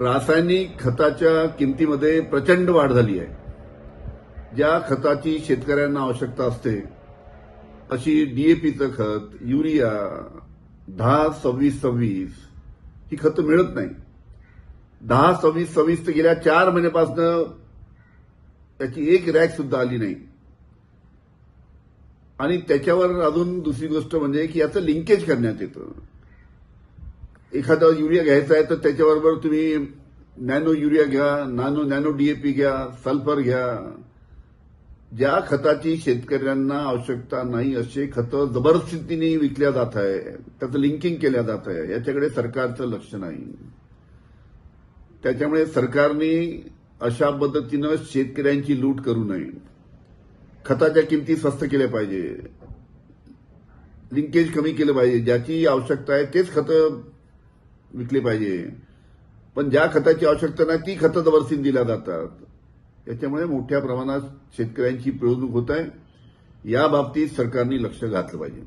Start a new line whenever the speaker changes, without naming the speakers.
रासायनिक खताच्या किमतीमध्ये प्रचंड वाढ झाली आहे. ज्या खताची शेतकऱ्यांना आवश्यकता असते अशी डीएपीचं खत युरिया दहा सव्वीस सव्वीस ही खतं मिळत नाही. दहा सव्वीस सव्वीस तर गेल्या चार महिन्यापासून त्याची एक रॅक सुद्धा आली नाही. आणि त्याच्यावर अजून दुसरी गोष्ट म्हणजे की याचं लिंकेज करण्यात येतं. एखादा युरिया घ्यायचा आहे तर त्याच्याबरोबर तुम्ही नॅनो युरिया घ्या नॅनो नॅनो डीएपी घ्या सल्फर घ्या. ज्या खताची शेतकऱ्यांना आवश्यकता नाही असे खतं जबरदस्तीने विकल्या जात आहे त्याचं लिंकिंग केल्या जात आहे याच्याकडे सरकारचं लक्ष नाही. त्याच्यामुळे सरकारने अशा पद्धतीनं शेतकऱ्यांची लूट करू नये. खताच्या किमती स्वस्त केल्या पाहिजे. लिंकेज कमी केलं पाहिजे. ज्याची आवश्यकता आहे तेच खतं विकले पाहिजे. पण ज्या खताची आवश्यकता नाही ती खतं जबरदस्तीने दिल्या जातात. याच्यामुळे मोठ्या प्रमाणात शेतकऱ्यांची पिळवणूक होत आहे. या बाबतीत सरकारने लक्ष घातलं पाहिजे.